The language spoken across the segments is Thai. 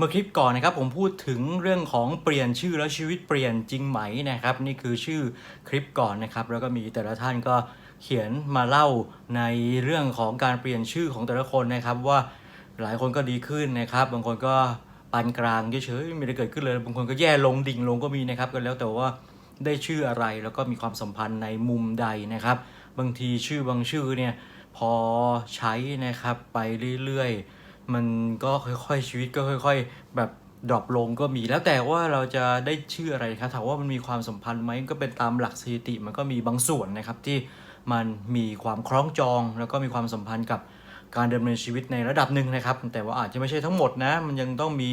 เมื่อคลิปก่อนนะครับผมพูดถึงเรื่องของเปลี่ยนชื่อแล้วชีวิตเปลี่ยนจริงไหมนะครับ นี่คือชื่อคลิปก่อนนะครับ แล้วก็มีแต่ละท่านก็เขียนมาเล่าในเรื่องของการเปลี่ยนชื่อของแต่ละคนนะครับ ว่าหลายคนก็ดีขึ้นนะครับ บางคนก็ปานกลางเฉยๆไม่มีอะไรเกิดขึ้นเลยบางคนก็แย่ลงดิ่งลงก็มีนะครับก็แล้วแต่ว่าได้ชื่ออะไรแล้วก็มีความสัมพันธ์ในมุมใดนะครับ บางทีชื่อบางชื่อเนี่ยพอใช้นะครับไปเรื่อยๆ มันก็ค่อยๆชีวิตก็ค่อย ๆ แบบดรอปลงก็มีแล้วแต่ว่าเราจะได้ชื่ออะไรครับถามว่ามันมีความสัมพันธ์ไหมก็เป็นตามหลักสถิติมันก็มีบางส่วนนะครับที่มันมีความคล้องจอง แล้วก็มีความสัมพันธ์กับการดำเนินชีวิตในระดับหนึ่งนะครับ แต่ว่าอาจจะไม่ใช่ทั้งหมดนะ มันยังต้องมี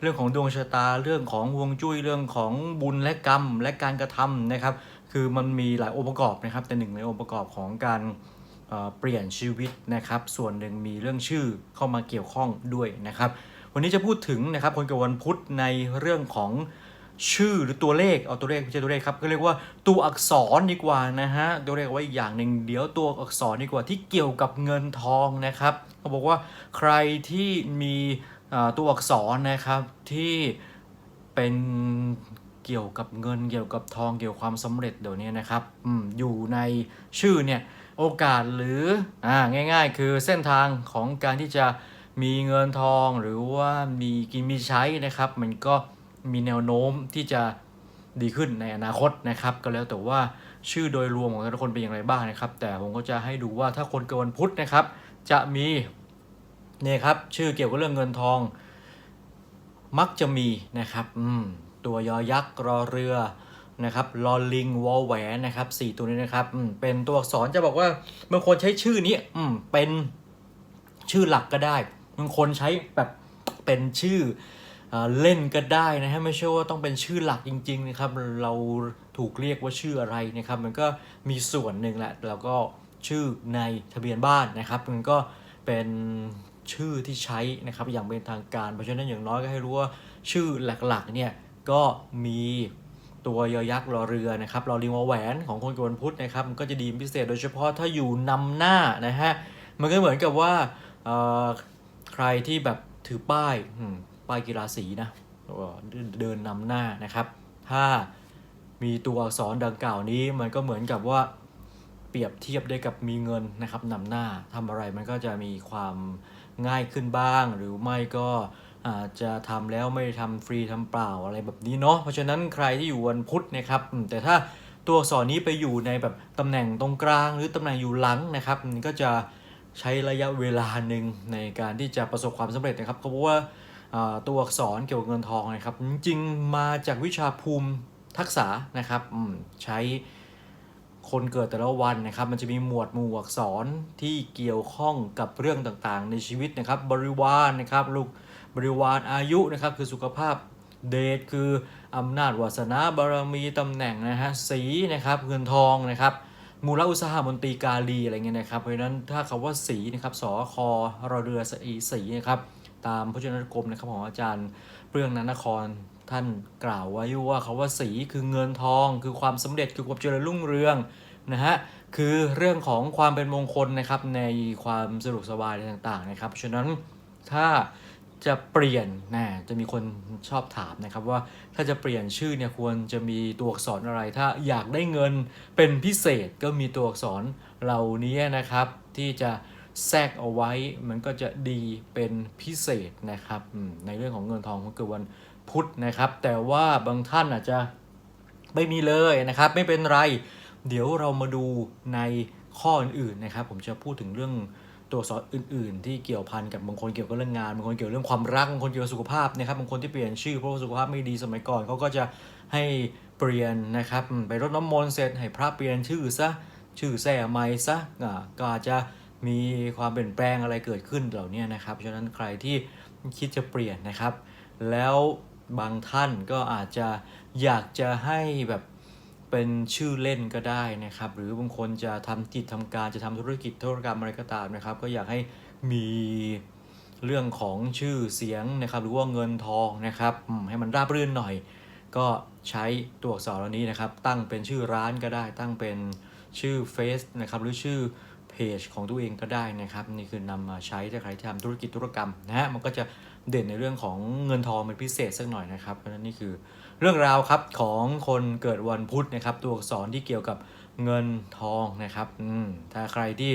เรื่องของดวงชะตาเรื่องของฮวงจุ้ยเรื่องของบุญและกรรมและการกระทำนะครับ คือมันมีหลายองค์ประกอบนะครับ แต่หนึ่งในองค์ประกอบของการ เปลี่ยนชีวิตนะครับ ส่วนหนึ่งมีเรื่องชื่อเข้ามาเกี่ยวข้องด้วยนะครับ วันนี้จะพูดถึงนะครับคนเกิดวันพุธในเรื่องของชื่อหรือตัวเลขเอาตัวเลขไม่ใช่ตัวเลขครับก็เรียกว่าตัวอักษรดีกว่านะฮะตัวเลขเอาไว้อีกอย่างหนึ่งเดี๋ยวตัวอักษรดีกว่าที่เกี่ยวกับเงินทองนะครับเขาบอกว่าใครที่มีตัวอักษรนะครับที่เป็นเกี่ยวกับเงินเกี่ยวกับทองเกี่ยวกับความสำเร็จเดี๋ยวนี้นะครับอยู่ในชื่อเนี่ย โอกาสหรืออ่าง่าย ๆ คือเส้นทางของการที่จะมีเงินทองหรือว่ามีกินมีใช้นะครับ มันก็มีแนวโน้มที่จะดีขึ้นในอนาคตนะครับ ก็แล้วแต่ว่าชื่อโดยรวมของแต่ละคนเป็นอย่างไรบ้างนะครับ แต่ผมก็จะให้ดูว่าถ้าคนเกิดวันพุธนะครับ จะมีเนี่ยครับชื่อเกี่ยวกับเรื่องเงินทอง มักจะมีนะครับ อืมตัวยอยักษ์รอเรือ นะครับลอลิงวอลแหวนนะครับสี่ตัวนี้นะครับเป็นตัวอักษรจะบอกว่าบางคนใช้ชื่อนี้อืมเป็นชื่อหลักก็ได้บางคนใช้แบบเป็นชื่อเอ่อเล่นก็ได้นะฮะไม่ใช่ว่าต้องเป็นชื่อหลักจริง ๆ นะครับ เราถูกเรียกว่าชื่ออะไรนะครับ มันก็มีส่วนหนึ่งแหละแล้วก็ชื่อในทะเบียนบ้านนะครับ มันก็เป็นชื่อที่ใช้นะครับอย่างเป็นทางการเพราะฉะนั้นอย่างน้อยก็ให้รู้ว่าชื่อหลักๆเนี่ยก็มี ตัวยอยักษ์รอเรือนะครับรอลิงวอแหวนของคนเกิดวันพุธนะครับมันก็จะดีพิเศษโดยเฉพาะถ้าอยู่นำหน้านะฮะมันก็เหมือนกับว่าใครที่แบบถือป้ายป้ายกีฬาสีนะเอ่อเดินนำหน้านะครับ ถ้ามีตัวอักษรดังกล่าวนี้มันก็เหมือนกับว่าเปรียบเทียบได้กับมีเงินนะครับนำหน้าทำอะไรมันก็จะมีความง่ายขึ้นบ้าง หรือไม่ก็ อาจจะทำแล้วไม่ได้ทำฟรีทำเปล่าอะไรแบบนี้เนาะเพราะฉะนั้นใครที่อยู่วันพุธนะครับแต่ถ้าตัวอักษรนี้ไปอยู่ในแบบตำแหน่งตรงกลาง หรือตำแหน่งอยู่หลังนะครับก็จะใช้ระยะเวลาหนึ่งในการที่จะประสบความสำเร็จนะครับเขาบอกว่าตัวอักษรเกี่ยวกับเงินทองนะครับ จริงๆมาจากวิชาภูมิทักษะนะครับใช้คนเกิดแต่ละวันนะครับ มันจะมีหมวดหมู่อักษรที่เกี่ยวข้องกับเรื่องต่างๆ ในชีวิตนะครับ บริวารนะครับลูก บริวารอายุนะครับคือสุขภาพเดชคืออำนาจวาสนาบารมีตำแหน่งนะฮะสีนะครับเงินทองนะครับมูลอุตสาหมนตรีกาลีอะไรเงี้ยนะครับเพราะฉะนั้นถ้าคำว่าสีนะครับสอคอรอเรือสีสีนะครับตามพจนานุกรมนะครับของอาจารย์เปรืองนันนครท่านกล่าวไว้ว่าคาว่าสีคือเงินทอง คือความสำเร็จคือความเจริญรุ่งเรืองนะฮะคือเรื่องของความเป็นมงคลนะครับในความสะดวกสบายอะไรต่างๆนะครับเพราะฉะนั้นถ้า จะเปลี่ยนนะจะมีคนชอบถามนะครับว่าถ้าจะเปลี่ยนชื่อเนี่ยควรจะมีตัวอักษรอะไร ถ้าอยากได้เงินเป็นพิเศษก็มีตัวอักษรเหล่านี้นะครับ ที่จะแทรกเอาไว้มันก็จะดีเป็นพิเศษนะครับในเรื่องของเงินทองของเกิดวันพุธนะครับ แต่ว่าบางท่านอาจจะไม่มีเลยนะครับ ไม่เป็นไร เดี๋ยวเรามาดูในข้ออื่นๆนะครับ ผมจะพูดถึงเรื่อง ตัวอักษรอื่น ๆ ที่เกี่ยวพันกับ บางคนเกี่ยวกับเรื่องงาน บางคนเกี่ยวกับเรื่องความรัก บางคนเกี่ยวกับสุขภาพนะครับ บางคนที่เปลี่ยนชื่อเพราะว่าสุขภาพไม่ดีสมัยก่อนเขาก็จะให้เปลี่ยนนะครับ ไปรดน้ำมนต์เสร็จให้พระเปลี่ยนชื่อซะ ชื่อแส่ใหม่ซะก็อาจจะมีความเปลี่ยนแปลงอะไรเกิดขึ้นเหล่านี้นะครับ ฉะนั้นใครที่คิดจะเปลี่ยนนะครับ แล้วบางท่านก็อาจจะอยากจะให้แบบ เป็นชื่อเล่นก็ได้นะครับ หรือบางคนจะทำกิจทำการจะทำธุรกิจธุรกรรมอะไรก็ตามนะครับ ก็อยากให้มีเรื่องของชื่อเสียงนะครับ หรือว่าเงินทองนะครับให้มันราบรื่นหน่อย ก็ใช้ตัวอักษรเหล่านี้นะครับ ตั้งเป็นชื่อร้านก็ได้ ตั้งเป็นชื่อเฟซนะครับหรือชื่อเพจของตัวเองก็ได้นะครับ นี่คือนำมาใช้ถ้าใครที่ทำธุรกิจธุรกรรมนะฮะมันก็จะ เด่นในเรื่องของเงินทองเป็นพิเศษสักหน่อยนะครับ เพราะฉะนั้นนี่คือเรื่องราวครับของคนเกิดวันพุธนะครับ ตัวอักษรที่เกี่ยวกับเงินทองนะครับอืมถ้าใครที่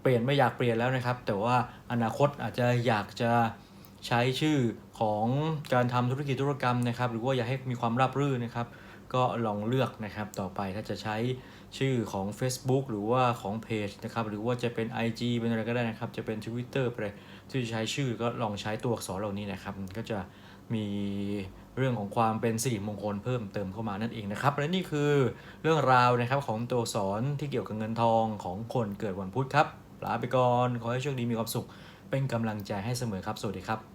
เปลี่ยนไม่อยากเปลี่ยนแล้วนะครับ แต่ว่าอนาคตอาจจะอยากจะใช้ชื่อของการทำธุรกิจธุรกรรมนะครับ หรือว่าอยากให้มีความราบรื่นนะครับ ก็ลองเลือกนะครับต่อไปถ้าจะใช้ ชื่อของ Facebook หรือว่าของเพจนะครับหรือว่าจะเป็น IG เป็นอะไรก็ได้นะครับ จะเป็น Twitter ไปที่จะใช้ชื่อก็ลองใช้ตัวอักษรเหล่านี้นะครับ ก็จะมีเรื่องของความเป็นสิริมงคลเพิ่มเติมเข้ามานั่นเองนะครับ และนี่คือเรื่องราวนะครับของตัวอักษรที่เกี่ยวกับเงินทองของคนเกิดวันพุธครับลาไปก่อน ขอให้โชคดีมีความสุข เป็นกำลังใจให้เสมอครับ สวัสดีครับ